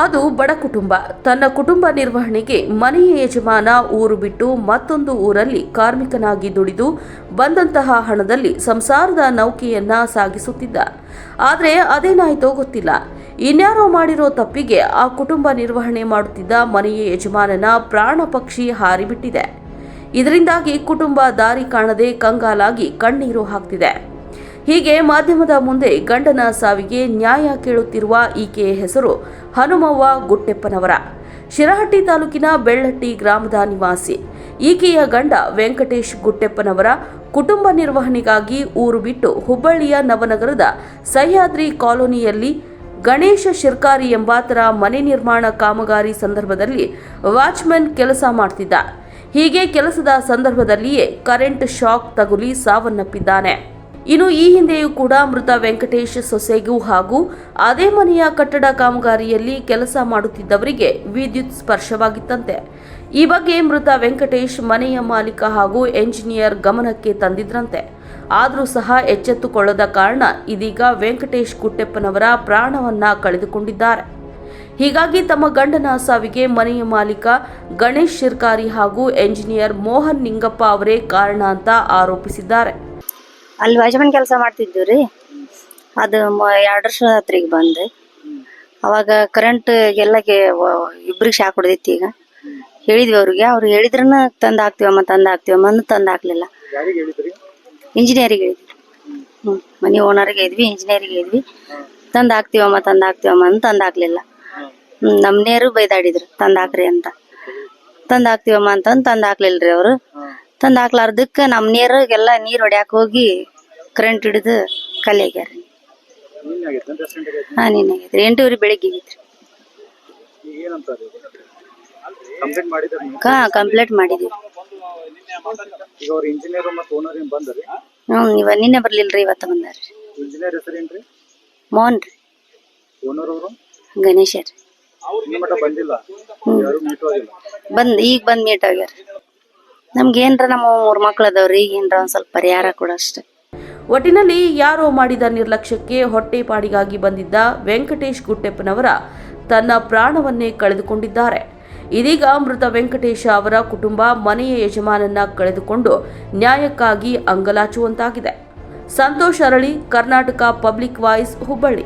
ಅದು ಬಡ ಕುಟುಂಬ. ತನ್ನ ಕುಟುಂಬ ನಿರ್ವಹಣೆಗೆ ಮನೆಯ ಯಜಮಾನ ಊರು ಬಿಟ್ಟು ಮತ್ತೊಂದು ಊರಲ್ಲಿ ಕಾರ್ಮಿಕನಾಗಿ ದುಡಿದು ಬಂದಂತಹ ಹಣದಲ್ಲಿ ಸಂಸಾರದ ನೌಕೆಯನ್ನ ಸಾಗಿಸುತ್ತಿದ್ದ. ಆದರೆ ಅದೇನಾಯ್ತೋ ಗೊತ್ತಿಲ್ಲ. ಇನ್ಯಾರೋ ಮಾಡಿರೋ ತಪ್ಪಿಗೆ ಆ ಕುಟುಂಬ ನಿರ್ವಹಣೆ ಮಾಡುತ್ತಿದ್ದ ಮನೆಯ ಯಜಮಾನನ ಪ್ರಾಣ ಪಕ್ಷಿ ಹಾರಿಬಿಟ್ಟಿದೆ. ಇದರಿಂದಾಗಿ ಕುಟುಂಬ ದಾರಿ ಕಾಣದೆ ಕಂಗಾಲಾಗಿ ಕಣ್ಣೀರು ಹಾಕ್ತಿದೆ. ಹೀಗೆ ಮಾಧ್ಯಮದ ಮುಂದೆ ಗಂಡನ ಸಾವಿಗೆ ನ್ಯಾಯ ಕೇಳುತ್ತಿರುವ ಈಕೆಯ ಹೆಸರು ಹನುಮವ್ವ ಗುಟ್ಟೆಪ್ಪನವರ. ಶಿರಹಟ್ಟಿ ತಾಲೂಕಿನ ಬೆಳ್ಳಟ್ಟಿ ಗ್ರಾಮದ ನಿವಾಸಿ. ಈಕೆಯ ಗಂಡ ವೆಂಕಟೇಶ್ ಗುಟ್ಟೆಪ್ಪನವರ ಕುಟುಂಬ ನಿರ್ವಹಣೆಗಾಗಿ ಊರು ಬಿಟ್ಟು ಹುಬ್ಬಳ್ಳಿಯ ನವನಗರದ ಸಹ್ಯಾದ್ರಿ ಕಾಲೋನಿಯಲ್ಲಿ ಗಣೇಶ ಶಿರ್ಕಾರಿ ಎಂಬಾತರ ಮನೆ ನಿರ್ಮಾಣ ಕಾಮಗಾರಿ ಸಂದರ್ಭದಲ್ಲಿ ವಾಚ್ಮನ್ ಕೆಲಸ ಮಾಡ್ತಿದ್ದ. ಹೀಗೆ ಕೆಲಸದ ಸಂದರ್ಭದಲ್ಲಿಯೇ ಕರೆಂಟ್ ಶಾಕ್ ತಗುಲಿ ಸಾವನ್ನಪ್ಪಿದ್ದಾನೆ. ಇನ್ನು ಈ ಹಿಂದೆಯೂ ಕೂಡ ಮೃತ ವೆಂಕಟೇಶ್ ಸೊಸೆಗೂ ಹಾಗೂ ಅದೇ ಮನೆಯ ಕಟ್ಟಡ ಕಾಮಗಾರಿಯಲ್ಲಿ ಕೆಲಸ ಮಾಡುತ್ತಿದ್ದವರಿಗೆ ವಿದ್ಯುತ್ ಸ್ಪರ್ಶವಾಗಿತ್ತಂತೆ. ಈ ಬಗ್ಗೆ ಮೃತ ವೆಂಕಟೇಶ್ ಮನೆಯ ಮಾಲೀಕ ಹಾಗೂ ಎಂಜಿನಿಯರ್ ಗಮನಕ್ಕೆ ತಂದಿದ್ರಂತೆ. ಆದರೂ ಸಹ ಎಚ್ಚೆತ್ತುಕೊಳ್ಳದ ಕಾರಣ ಇದೀಗ ವೆಂಕಟೇಶ್ ಕುಟ್ಟೆಪ್ಪನವರ ಪ್ರಾಣವನ್ನ ಕಳೆದುಕೊಂಡಿದ್ದಾರೆ. ಹೀಗಾಗಿ ತಮ್ಮ ಗಂಡನ ಸಾವಿಗೆ ಮನೆಯ ಮಾಲೀಕ ಗಣೇಶ್ ಶಿರ್ಕಾರಿ ಹಾಗೂ ಎಂಜಿನಿಯರ್ ಮೋಹನ್ ನಿಂಗಪ್ಪ ಅವರೇ ಕಾರಣ ಅಂತ ಆರೋಪಿಸಿದ್ದಾರೆ. ಅಲ್ಲಿ ವಾಚ್ಮನ್ ಕೆಲಸ ಮಾಡ್ತಿದ್ವಿ ರೀ. ಅದು ಎರಡು ವರ್ಷ ಹತ್ರಿಗೆ ಬಂದೆ. ಅವಾಗ ಕರೆಂಟ್ ಎಲ್ಲ ಇಬ್ರಿಗೆ ಶಾಕ್ ಹೊಡೆದಿತ್ತು ಈಗ. ಹೇಳಿದ್ವಿ ಅವ್ರಿಗೆ. ಅವ್ರು ಹೇಳಿದ್ರನ್ನ ತಂದು ಹಾಕ್ತೀವಮ್ಮ ತಂದು ಹಾಕ್ತೀವಮ್ಮ ಅಂದ್ರೆ ತಂದು ಹಾಕ್ಲಿಲ್ಲ. ಇಂಜಿನಿಯರಿಗೆ ಹೇಳಿದ್ವಿ. ಹ್ಞೂ ಮನೆ ಓನರ್ಗೆ ಇದ್ವಿ ಇಂಜಿನಿಯರಿಗೆ ಇದ್ವಿ ತಂದು ಹಾಕ್ತೀವಮ್ಮ ತಂದು ಹಾಕ್ತೀವಮ್ಮ ಅಂತ ತಂದು ಹಾಕ್ಲಿಲ್ಲ. ಹ್ಞೂ ನಮ್ಮನೇರು ಬೈದಾಡಿದ್ರು ತಂದು ಹಾಕ್ರಿ ಅಂತ. ತಂದು ಹಾಕ್ತೀವಮ್ಮ ಅಂತಂದು ತಂದು ಹಾಕ್ಲಿಲ್ಲ ರೀ ಅವರು ತಂದು ಹಾಕ್ಲಾರ್ದಕ್ಕೆ ನಮ್ಮ ನೀರಿಗೆಲ್ಲ ನೀರು ಹೊಡ್ಯಾಕೆ ಹೋಗಿ ಕರೆಂಟ್ ಹಿಡಿದು ಕಲೆ ಆಗ್ಯಾರ. ನಿನ್ನೆ ಹಾಂ ಎಂಟೂವರೆ ಬೆಳಿಗ್ಗೆ ಆಗೈತ್ರಿ ಮಾಡಿದ್ರೆ ನೀವು? ಹಾ ಕಂಪ್ಲೇಂಟ್ ಮಾಡಿದೀವಿ ಹ್ಞೂ ಇವ ನಿನ್ನೆ ಬರ್ಲಿಲ್ರಿ ಇವತ್ತು ಬಂದಾರ್ರಿ ಇಂಜಿನಿಯರ್ ಹೆಸರೇನ್ರಿ ಮೋಹನ್ ರೀ. ಓನರ್ ಅವರು? ಗಣೇಶ ರೀ. ಇನ್ನು ಮಟ್ಟ ಬಂದಿಲ್ಲ? ಯಾರು ಮೀಟು ಆಗಿಲ್ಲ? ಬಂದ್ ಈಗ ಬಂದ್ ಮೀಟ್ ಆಗ್ಯಾರ. ನಮ್ಗೆ ಏನ್ರ ನಮ್ಮ ಮೂರ್ ಮಕ್ಳು ಅದಾವ್ರಿ ಈಗ ಏನ್ರ ಒಂದ್ ಸ್ವಲ್ಪ ಪರಿಹಾರ ಕೊಡೋ ಅಷ್ಟೇ. ಒಟ್ಟಿನಲ್ಲಿ ಯಾರೋ ಮಾಡಿದ ನಿರ್ಲಕ್ಷ್ಯಕ್ಕೆ ಹೊಟ್ಟೆಪಾಡಿಗಾಗಿ ಬಂದಿದ್ದ ವೆಂಕಟೇಶ್ ಗುಟ್ಟೆಪ್ಪನವರ ತನ್ನ ಪ್ರಾಣವನ್ನೇ ಕಳೆದುಕೊಂಡಿದ್ದಾರೆ. ಇದೀಗ ಮೃತ ವೆಂಕಟೇಶ ಅವರ ಕುಟುಂಬ ಮನೆಯ ಯಜಮಾನನ್ನ ಕಳೆದುಕೊಂಡು ನ್ಯಾಯಕ್ಕಾಗಿ ಅಂಗಲಾಚುವಂತಾಗಿದೆ. ಸಂತೋಷ್ ಅರಳಿ, ಕರ್ನಾಟಕ ಪಬ್ಲಿಕ್ ವಾಯ್ಸ್ ಹುಬ್ಬಳ್ಳಿ.